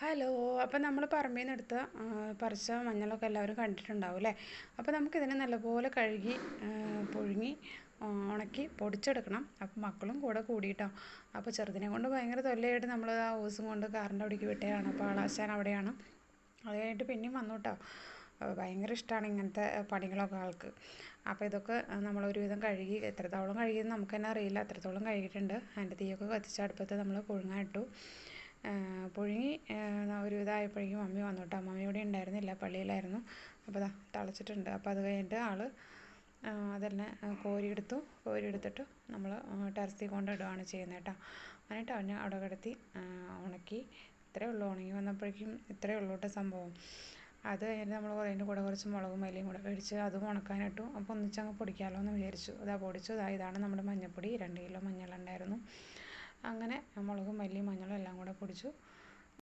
Hello അപ്പം നമ്മൾ പറമ്പിൽ നിന്ന് എടുത്ത പറിച്ച മഞ്ഞളൊക്കെ എല്ലാവരും കണ്ടിട്ടുണ്ടാവും അല്ലേ അപ്പോൾ നമുക്കിതിനെ നല്ലപോലെ കഴുകി പുഴുങ്ങി ഉണക്കി പൊടിച്ചെടുക്കണം. അപ്പം മക്കളും കൂടെ കൂടിയിട്ടോ. അപ്പോൾ ചെറുതിനെ കൊണ്ട് ഭയങ്കര തൊല്ലയായിട്ട് നമ്മൾ ആ ഓസും കൊണ്ട് കാറിന്റെ അവിടേക്ക് വിട്ടതാണ് അപ്പോൾ ആളാശാൻ അവിടെയാണ്. അത് കഴിഞ്ഞിട്ട് പിന്നെയും വന്നു കേട്ടോ ഭയങ്കര ഇഷ്ടമാണ് ഇങ്ങനത്തെ പണികളൊക്കെ ആൾക്ക്. അപ്പോൾ ഇതൊക്കെ നമ്മൾ ഒരുവിധം കഴുകി എത്രത്തോളം കഴുകിയെന്ന് നമുക്ക് തന്നെ അറിയില്ല. അത്രത്തോളം കഴുകിയിട്ടുണ്ട്. അതിന്റെ തീയൊക്കെ കത്തിച്ച് അടുപ്പത്ത് നമ്മൾ പുഴുങ്ങാൻ ഇട്ടു. പുഴുങ്ങി ഒരു ഇതായപ്പോഴേക്കും മമ്മി വന്നു കേട്ടോ മമ്മി ഇവിടെ ഉണ്ടായിരുന്നില്ല പള്ളിയിലായിരുന്നു. അപ്പോൾ ദാ തിളച്ചിട്ടുണ്ട്. അപ്പോൾ അത് കഴിഞ്ഞിട്ട് ആൾ അതെല്ലാം കോരിയെടുത്തു. കോരിയെടുത്തിട്ട് നമ്മൾ ടെറസിൽ കൊണ്ടിടുകയാണ് ചെയ്യുന്നത് കേട്ടോ. എന്നിട്ട് അവനെ അവിടെ കിടത്തി ഉണക്കി. ഇത്രയേ ഉള്ളൂ ഉണങ്ങി വന്നപ്പോഴേക്കും ഇത്രയേ ഉള്ളൂ കേട്ടോ സംഭവം. അത് കഴിഞ്ഞിട്ട് നമ്മൾ അതിന്റെ കൂടെ കുറച്ച് മുളകും മല്ലിയും കൂടെ മേടിച്ച് അതും ഉണക്കാനിട്ടു. അപ്പോൾ ഒന്നിച്ചങ്ങ് പൊടിക്കാമല്ലോ എന്ന് വിചാരിച്ചു. അതാ പൊടിച്ചു. ഇതാ ഇതാണ് നമ്മുടെ മഞ്ഞൾപ്പൊടി രണ്ട് കിലോ മഞ്ഞളുണ്ടായിരുന്നു അങ്ങനെ മുളകും മല്ലിയും മഞ്ഞളും എല്ലാം കൂടെ പൊടിച്ചു.